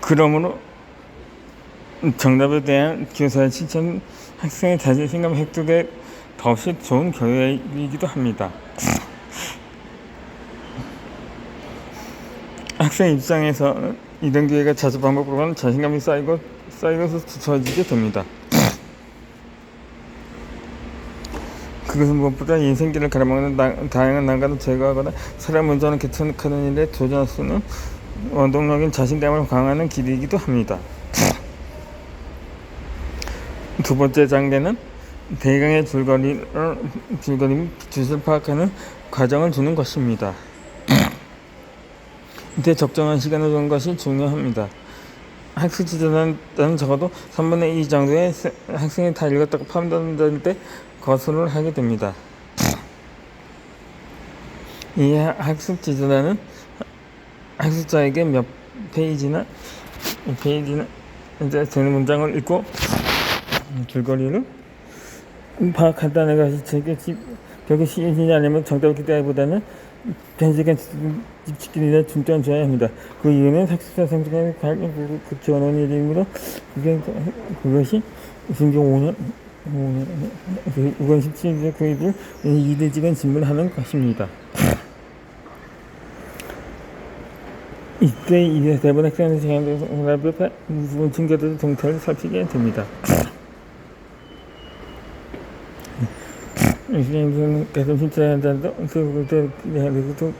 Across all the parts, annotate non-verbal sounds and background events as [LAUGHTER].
그러므로 정답에 대한 교사의 실천 학생의 자존심감 획득에 더없이 좋은 교육이기도 합니다. [LAUGHS] 학생 입장에서 이런 기회가 자주 반복되면 자신감이 쌓이고 쌓이면서 뒤처지게 됩니다. [LAUGHS] 그것은 무엇보다 인생길을 나- 다양한 난관을 제거하거나 사람 먼저는 개척하는 일에 도전할 수 있는 원동력인 자신감을 강화하는 길이기도 합니다. 두 번째 단계는 대강의 줄거리를 줄거리 뜻을 파악하는 과정을 주는 것입니다. 이때 적정한 시간을 두는 것이 중요합니다. 학습 지도는 적어도 3분의 2 정도의 세- 학생이 다 읽었다고 판단될 때 거수를 하게 됩니다. 이 하- 학습 지도란은 학습자에게 몇 페이지나 몇 페이지나 되는 문장을 읽고 줄거리를 파악한다는 것이 제게 벽에 시인이 아니면 정답을 기대하기보다는 집중에 대한 중점을 줘야 합니다. 그 이유는 학습자 성적에 관련 그 지원하는 일이므로 그게 그것이 중경 5년 5년 우건 17일 그 입을 이대지간 질문하는 것입니다. 이때 이제 대본 학생의 시간을 무슨 증거들 동태를 살피게 됩니다. 선생님은 계속 신청한다도 그것도 그것도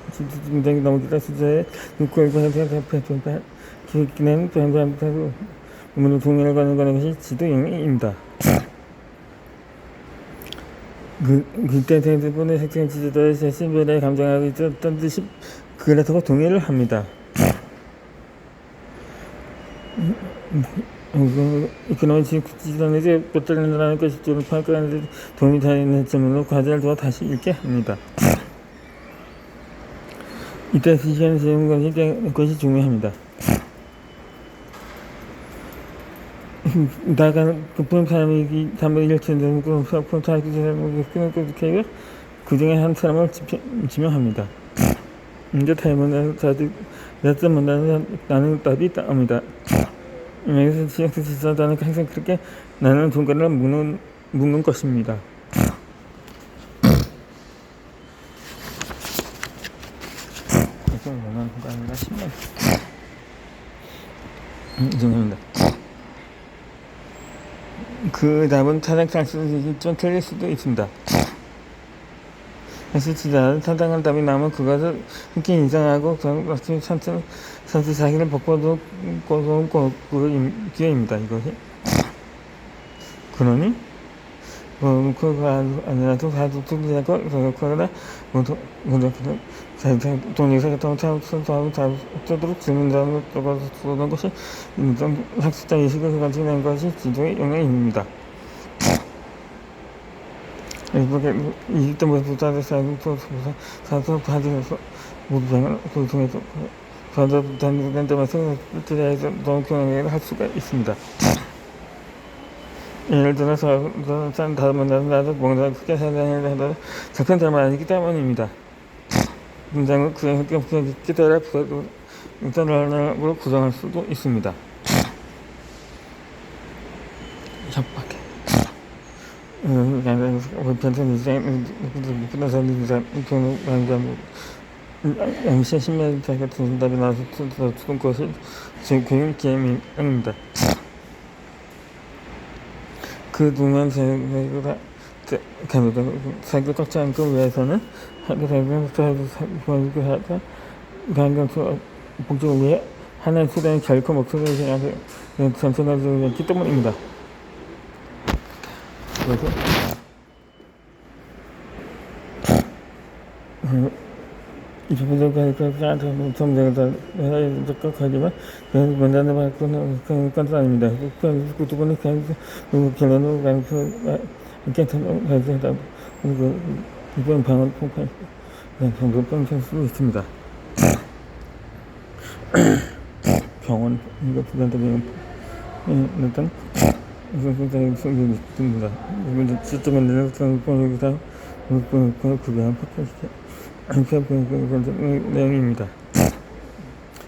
굉장히 너무 기다 수저에 육골과 해서 기획기는 변화하고 문을 동의를 가는 거는 것이 지도행위입니다. 그, 그때 대부분의 학생 지도자의 신변에 감정하고 있었던 듯이 그래서 동의를 합니다. 그놈의 지도자에게 뼈들린다는 것이 좀 평가하는데 도움이 되는 점으로 과제를 두어 다시 읽게 합니다. 이때 시간을 세우는 것이, 중요합니다. 나가는 그뿐 사람이 담배 일치는 그 그뿐 사람이 끊는 그렇게 그 중에 한 사람을 지명합니다. 이제 다들 몇점 문제는 나는 답이 있답니다. 여기서 지역에서 지사다는 항상 그렇게 나는 돈가를 묻는, 묻는 것입니다. 이렇게 원하는 돈가가 10만 이 정도입니다. 그 답은 타당 상수는 좀 틀릴 수도 있습니다. 사실 진짜 타당한 답이 나오면 그것을 함께 인정하고 그것을 선수 선수 자기를 벗고도 고소한 그 기회입니다. 이것이 그러니 뭐 그거 아니라도 다도 틀리고 그러나 모두 모두 같은 참선하고 다 뜨도록 질문자로 떠가서 쏘는 것이 인정 학습자 의식을 가지는 것이 지도의 영향입니다. 일본의 이때 뭐 부자들 사는 또 사서 받으면서 모두 병을 통해서 전자 단위된 뜻에서 너무 경영을 할 수가 있습니다. [LAUGHS] 예를 들어서 산 다음은 나도 뭔가 크게 생각을 하더라도 작은 잘못 아니기 때문입니다. [LAUGHS] 문장을 그냥 기다려 일단으로 구성할 수도 있습니다. 협박해. MC 신면 자기가. 사기 꺾지 않기 위해서는 학교 다니면서 보여주고 하다 강경 복지를 위해 하나의 수단이 결코 목소리를 생각해 전선하지 않기 때문입니다. 그래서 이 부분을 가지고 점쟁이들 적극하지만 그런 원단을 받고는 그런 것도 아닙니다. 그 두분은 그냥 결론을 가지고 괜찮은 가지고 그리고 이번 방을 폭발 정도 뻥칠 수 있습니다. [COUGHS] 병원 이거 부담되면 일단 굉장히 성격이 있습니다. 이건 지점을 내려서 보내기다 그냥 팟캐스트 그런 내용입니다.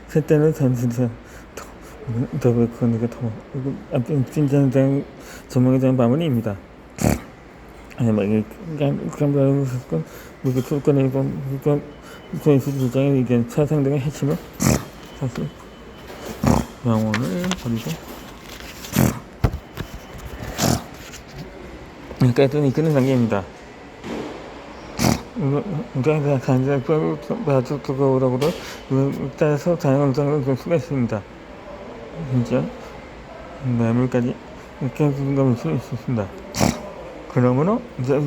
셋째는 전신사 더블 코너가 더 앞에 진전장 전망에 대한 마무리입니다. 아니 막 이게 그냥 그냥 건 무기 풀건에 이건 이건 저희 주장의 의견 차상 등의 핵심을 사실 영혼을 버리고 그러니까 이끄는 단계입니다. 우리가 간접 봐도 그거라고도 따라서 다양한 장을 볼 수가 있습니다. 진짜 매물까지 감을 수 있었습니다. 그러므로 이제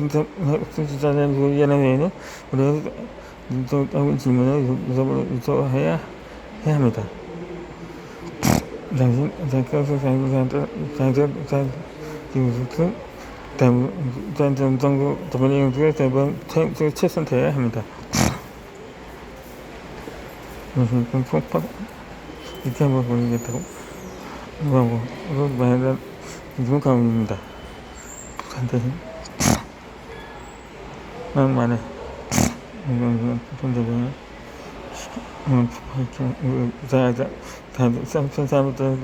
수지자는 요리하는 외에는 우리가 유도하고 질문을 유도해야 해야 합니다. 당신 장가서 장가서 장가서 장가서 대부분 정도 저번에 영국에 대부분 최선돼야 합니다. 무슨 폭파 이렇게 한번 이거 말하는 이건 가문입니다. 부산대신 난 말해 이건 본대로 음, 이렇게 다들 쌈쌈 사람들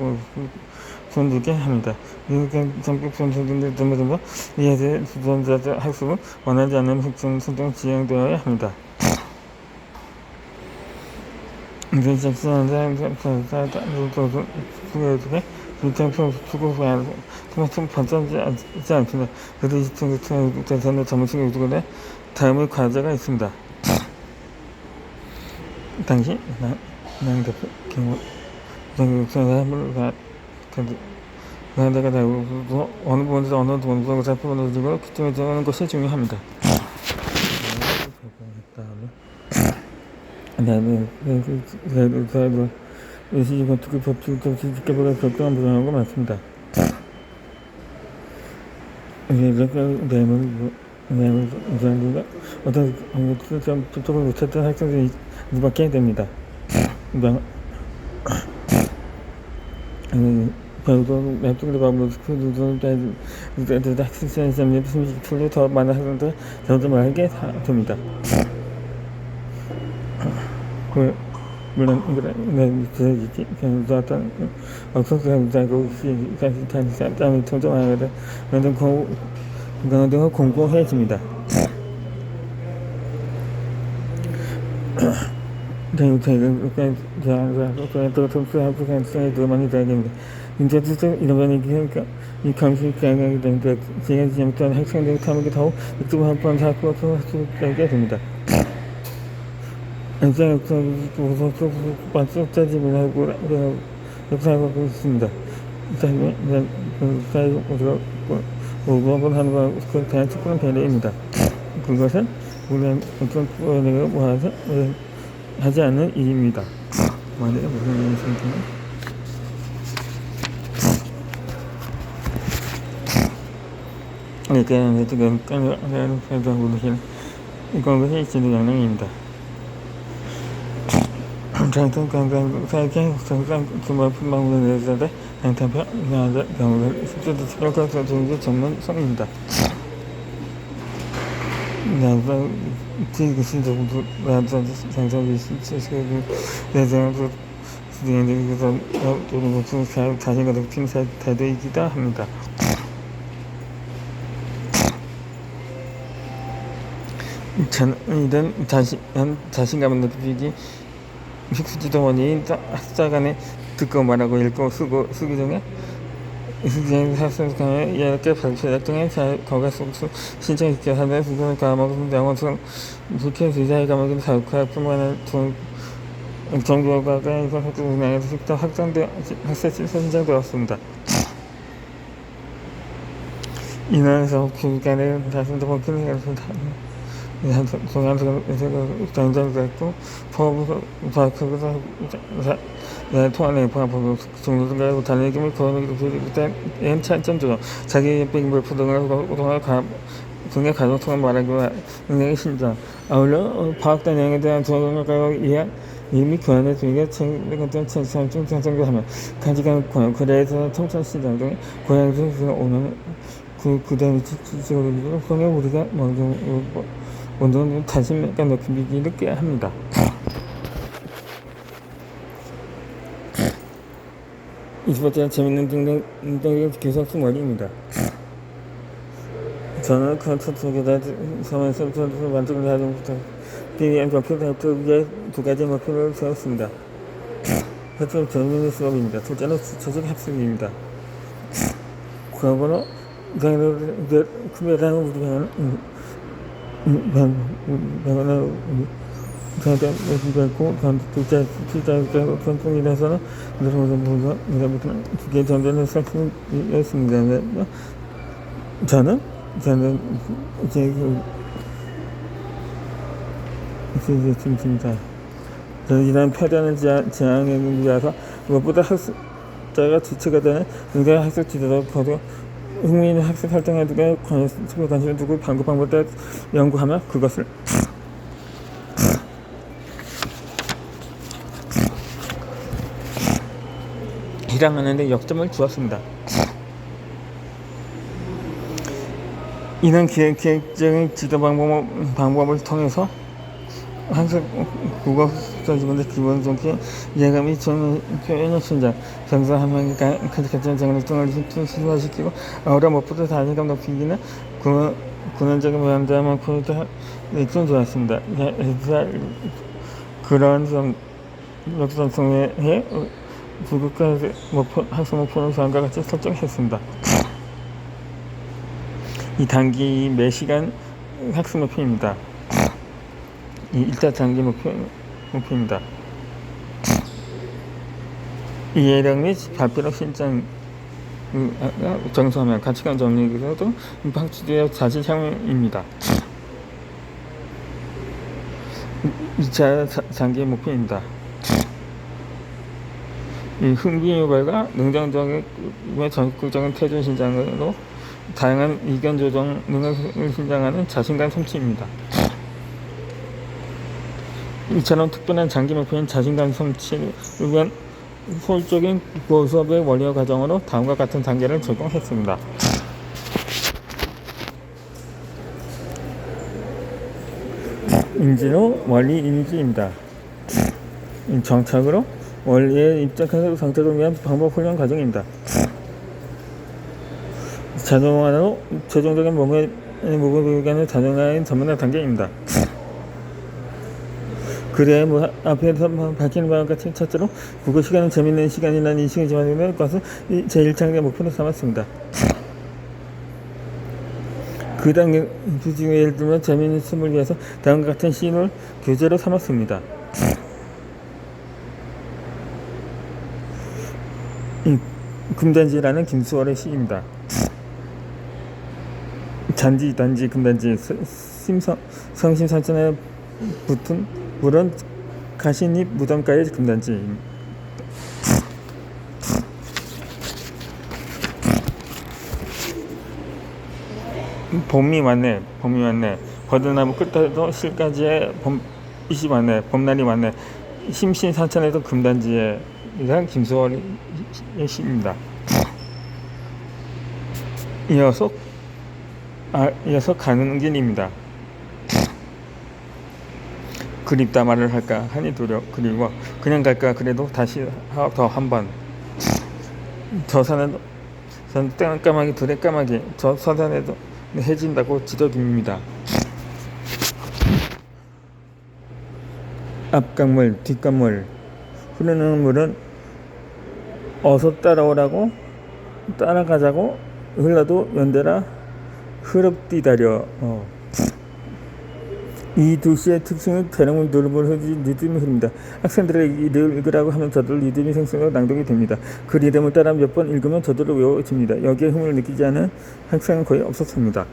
손들게 합니다. 이렇게 전국 선수들의 전부 이해제 주전자들 학습을 원하지 않는 흑점 선정 지향되어야 합니다. 다음의 과제가 있습니다. 당시 남 대표 경우 정상을 내가 되고 어느 부분에서 어느 부분에서 살펴보는 식으로 규정해 주는 것이 중요합니다. 다음에 그래도 의식이 특히 법칙도 지켜보다 결정한 부분하고 많습니다. 이렇게 내용을 내용을 우선과 어떤 것을 좀 접촉을 못했던 학생들이 누밖에 됩니다. [CLEARS THROAT] 결국 그 누구는 이제 학생 시험에 풀로 더 많은 학생들 점점 알게 됩니다. 그 물론 네 저기 어떤 어떻게 자고 같이 다니자 땀이 점점 알게 되는 공 그런 공고해집니다. 저희가 그냥 제가 또 점수하고 그냥 또 많이 되겠습니다. 또 이런 얘기하니까 이 감시 강하게 되니까 제가 잘못한 학생들의 탐욕이 더욱 유튜브 한번 자꾸 있게 됩니다. 이제 또 반쪽 짜짐을 하고 역사하고 있습니다. 사회적 우리가 오버번 하는 거 대한 축구는 배려입니다. 그것은 우리는 어떤 내가 모아서 하지 않는 일입니다. 만약에 무슨 일이 생기면 이렇게 지금 까는 보시는 이건 것이 지도 영향입니다. 장통 강강 사이팅 정상 주말 품방문을 내서대 장탄표 나자 경우를 숙제도 수락해서 중주 전문 성입니다. 나자 지금 신정도 나자 장정이 실시하고 내장도 진행되기서 또는 무슨 자신과 높은 태도이기도 합니다. 이런 자신, 자신감을 높이기 식수지도 원인 학자 간에 듣고 말하고 읽고 쓰고 쓰기 중에 수기행 학생간에 이렇게 발표작 등의 거가 속수 신청시켜 하는 부분을 과목은 영어성 국회 주자의 과목은 사육학뿐만 아니라 정교과가 학교 운영에서 직접 학생들 학생실 선정되었습니다. 이날에서 교육간의 자신도 복귀를 해서 동양에서 장장됐고 포함해서 과학에서 통화내 포함하고 중도등가고 달리기를 거하기도 그때 엔 차점죠 자기 백물 부등을 동화 가 등의 가족 통한 말하기와 능력의 신장 아울러 과학단 내용에 대한 적응을 이해 이미 교환의 중에 책임감 천상중 장성교하며 가지간 고향 그래서 통천시장 등의 고향에서 오는 그 그 다음에 지적으로 그러면 우리가 먼저 운동은 자신감과 높이기를 꾀야 합니다. 20번째는 재밌는 등등 교사 수머리입니다. 저는 컨텐츠 속에다 서면서 만들고 하는부터 BBM 목표 달성에 두 가지 목표를 세웠습니다. 첫째 재밌는 수업입니다. 둘째는 수초적 학습입니다. 과거로 이상으로 구매하는 우리 병 저는 이제 그 이제 진짜 저는 이런 표현을 지향에 위해서 무엇보다 학습자가 주체가 되는 굉장히 학습 지도도 거도 흥미있는 학습 활동에 두고 관심, 관심을 두고 방법 방법을 연구하며 그것을 실행하는데 역점을 주었습니다. 이는 기획, 기획적인 지도 방법, 방법을 통해서 학습 국어 수준의 기본적인 예감이 표현의 신장, 정서 한 명이 가득한 장르 등을 순화시키고 아우라 무엇보다 자신감 높이기는 군, 군원적인 모양자만큼도 좀 좋았습니다. 그런 좀 역선성에 부국가 목표, 학습 목표는 다음과 같이 설정했습니다. 이 단기 매 시간 학습 목표입니다. 이 일자 단기 목표, 목표입니다. 이해력 및 발표력 신장 정서하면 가치관 정리에서도 임팩트의 자질 향유입니다. 2차 단기 목표입니다. 이 흥미 유발과 능동적인 적극적인 태준 신장으로 다양한 의견 조정 능력을 신장하는 자신감 성취입니다. 이처럼 특별한 장기 목표인 자신감 성취를 위한 효율적인 수업의 원리와 과정으로 다음과 같은 단계를 적용했습니다. 인지로 원리 인지입니다. 정착으로 원리에 입장해서 정착을 위한 방법 훈련 과정입니다. 자동화로 최종적인 몸의 무브 교육의 자동화의 전문화 단계입니다. 그래 뭐 앞에서 밝히는 바와 같이 첫째로 국어 시간은 재밌는 시간이라는 인식을 지원하는 것을 제1차의 목표로 삼았습니다. 그 단계 그 중에 예를 들면 재밌는 숨을 위해서 다음과 같은 시인을 교재로 삼았습니다. 금단지라는 김수월의 시입니다. 잔디, 단지, 금단지, 심성, 성심산천에 붙은 물은 가시잎 무덤가의 금단지. 봄이 왔네, 봄이 왔네. 버들나무 끝에도 실까지의 봄 빛이 왔네, 봄날이 왔네. 심신산천에도 금단지에 이상 김수월의 시입니다. 이어서 아, 이어서 가는 길입니다. 그립다 말을 할까 하니 두려 그리고 그냥 갈까 그래도 다시 더 한 번 저 산에도 전 땡까마귀 두대 까마귀 저 서산에도 해진다고 지적입니다. 앞강물 뒷강물 흐르는 물은 어서 따라오라고 따라가자고 흘러도 연대라 흐릅디다려 어. 이 도시의 특징은 대나무 노름을 흐르지 리듬이 흐릅니다. 학생들에게 이를 읽으라고 하면 저절로 리듬이 생성되어 낭독이 됩니다. 그 리듬을 따라 몇 번 읽으면 저절로 외워집니다. 여기에 흥을 느끼지 않은 학생은 거의 없었습니다.